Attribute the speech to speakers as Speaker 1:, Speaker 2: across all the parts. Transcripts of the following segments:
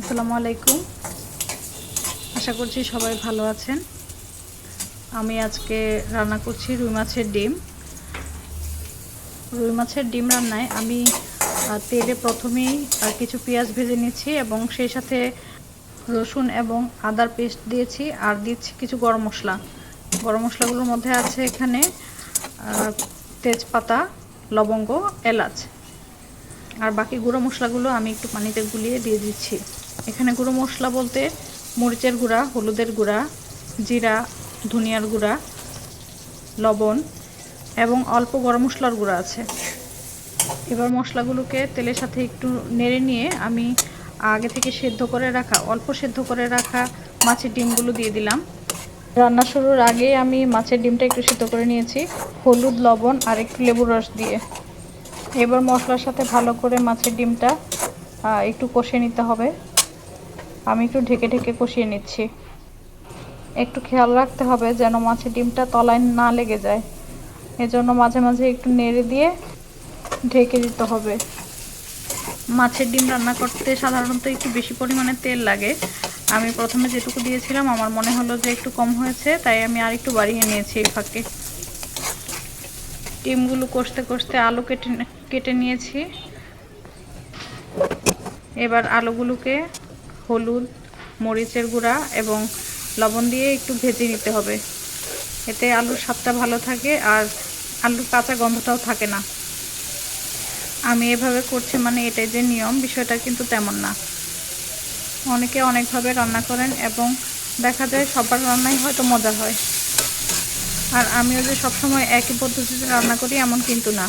Speaker 1: আসসালামু আলাইকুম। আশা করছি সবাই ভালো আছেন। আমি আজকে রান্না করছি রুই মাছের ডিম। রুই মাছের ডিম রান্নায় আমি তেলে প্রথমেই কিছু পেঁয়াজ ভেজে নিচ্ছি এবং সেই সাথে রসুন এবং আদার পেস্ট দিয়েছি আর দিচ্ছি কিছু গরম মশলা। গরম মশলাগুলোর মধ্যে আছে এখানে তেজপাতা, লবঙ্গ, এলাচ। আর বাকি গুঁড়ো মশলাগুলো আমি একটু পানিতে গুলিয়ে দিয়ে দিচ্ছি। এখানে গুঁড়ো মশলা বলতে মরিচের গুঁড়া, হলুদের গুঁড়া, জিরা, ধনিয়ার গুঁড়া, লবণ এবং অল্প গরম মশলার গুঁড়া আছে। এবার মশলাগুলোকে তেলের সাথে একটু নেড়ে নিয়ে আমি আগে থেকে সেদ্ধ করে রাখা, অল্প সেদ্ধ করে রাখা মাছের ডিমগুলো দিয়ে দিলাম। রান্না শুরুর আগে আমি মাছের ডিমটা একটু সিদ্ধ করে নিয়েছি, হলুদ, লবণ আর একটু লেবুর রস দিয়ে। এবার মশলার সাথে ভালো করে মাছের ডিমটা একটু কষিয়ে নিতে হবে। আমি একটু ঢেকে ঢেকে কষিয়ে নিচ্ছি। একটু খেয়াল রাখতে হবে যেন মাছের ডিমটা তলায় না লেগে যায়। এজন্য মাঝে মাঝে একটু নেড়ে দিয়ে ঢেকে দিতে হবে। মাছের ডিম রান্না করতে সাধারণত একটু বেশি পরিমাণে তেল লাগে। আমি প্রথমে যেটুকু দিয়েছিলাম, আমার মনে হলো যে একটু কম হয়েছে, তাই আমি আর একটু বাড়িয়ে নিয়েছি এই ফাঁকে। ডিমগুলো কষতে কষতে আলু কেটে কেটে নিয়েছি। এবার আলুগুলোকে হলুদ, মরিচের গুঁড়া এবং লবণ দিয়ে একটু ভেজে নিতে হবে। এতে আলুর স্বাদটা ভালো থাকে আর আলুর কাঁচা গন্ধটাও থাকে না। আমি এভাবে করছি মানে এটাই যে নিয়ম, বিষয়টা কিন্তু তেমন না। অনেকে অনেকভাবে রান্না করেন এবং দেখা যায় সবার রান্নাই হয়তো মজা হয়। আর আমিও যে সবসময় একই পদ্ধতিতে রান্না করি এমন কিন্তু না।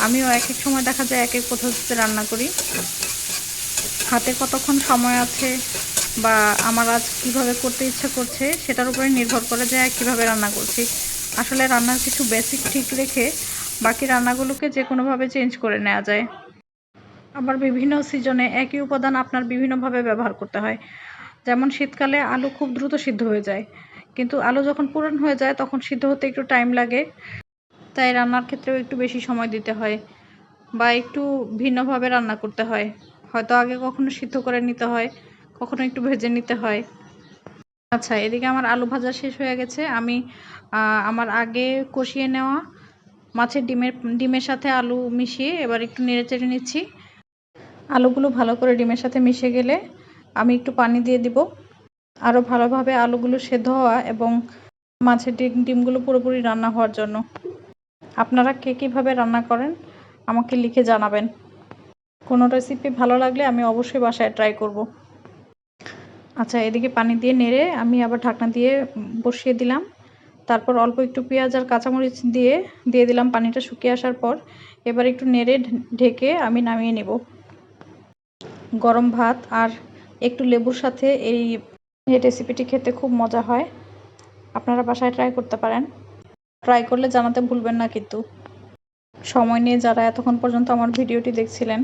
Speaker 1: আমিও এক এক সময় দেখা যায় এক এক পদ্ধতিতে রান্না করি। হাতে কতক্ষণ সময় আছে বা আমার আজ কীভাবে করতে ইচ্ছা করছে সেটার উপরে নির্ভর করে যে কীভাবে রান্না করছি। আসলে রান্নার কিছু বেসিক ঠিক রেখে বাকি রান্নাগুলোকে যে কোনোভাবে চেঞ্জ করে নেওয়া যায়। আবার বিভিন্ন সিজনে একই উপাদান আপনার বিভিন্নভাবে ব্যবহার করতে হয়। যেমন শীতকালে আলু খুব দ্রুত সিদ্ধ হয়ে যায়। কিন্তু আলু যখন পূরণ হয়ে যায়, তখন সিদ্ধ হতে একটু টাইম লাগে। তাই রান্নার ক্ষেত্রেও একটু বেশি সময় দিতে হয় বা একটু ভিন্নভাবে রান্না করতে হয়। হয়তো আগে কখনো সিদ্ধ করে নিতে হয়, কখনো একটু ভেজে নিতে হয়। আচ্ছা এদিকে আমার আলু ভাজা শেষ হয়ে গেছে। আমি আমার আগে কষিয়ে নেওয়া মাছের ডিমের ডিমের সাথে আলু মিশিয়ে এবার একটু নেড়ে চেড়ে নিচ্ছি। আলুগুলো ভালো করে ডিমের সাথে মিশে গেলে আমি একটু পানি দিয়ে দিব। আরও ভালোভাবে আলুগুলো সেদ্ধ হওয়া এবং মাছের ডিম ডিমগুলো পুরোপুরি রান্না হওয়ার জন্য। আপনারা কে কীভাবে রান্না করেন আমাকে লিখে জানাবেন। কোনো রেসিপি ভালো লাগলে আমি অবশ্যই বাসায় ট্রাই করব। আচ্ছা এদিকে পানি দিয়ে নেড়ে আমি আবার ঢাকনা দিয়ে বসিয়ে দিলাম। তারপর অল্প একটু পেঁয়াজ আর কাঁচামরিচ দিয়ে দিয়ে দিলাম পানিটা শুকিয়ে আসার পর। এবার একটু নেড়ে ঢেকে আমি নামিয়ে নেব। গরম ভাত আর একটু লেবুর সাথে এই এই রেসিপিটি খেতে খুব মজা হয়। আপনারা বাসায় ট্রাই করতে পারেন। ট্রাই করলে জানাতে ভুলবেন না কিন্তু। সময় নিয়ে যারা এতক্ষণ পর্যন্ত আমার ভিডিওটি দেখছিলেন,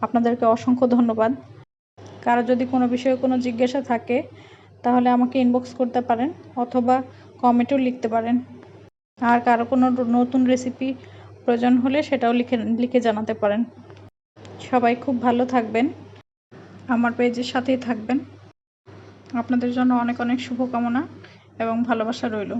Speaker 1: আপনাদেরকে অসংখ্য ধন্যবাদ। কারও যদি কোনো বিষয়ে কোনো জিজ্ঞাসা থাকে, তাহলে আমাকে ইনবক্স করতে পারেন অথবা কমেন্টেও লিখতে পারেন। আর কারও কোনো নতুন রেসিপি প্রয়োজন হলে সেটাও লিখে লিখে জানাতে পারেন। সবাই খুব ভালো থাকবেন। আমার পেজের সাথেই থাকবেন। আপনাদের জন্য অনেক অনেক শুভকামনা এবং ভালোবাসা রইল।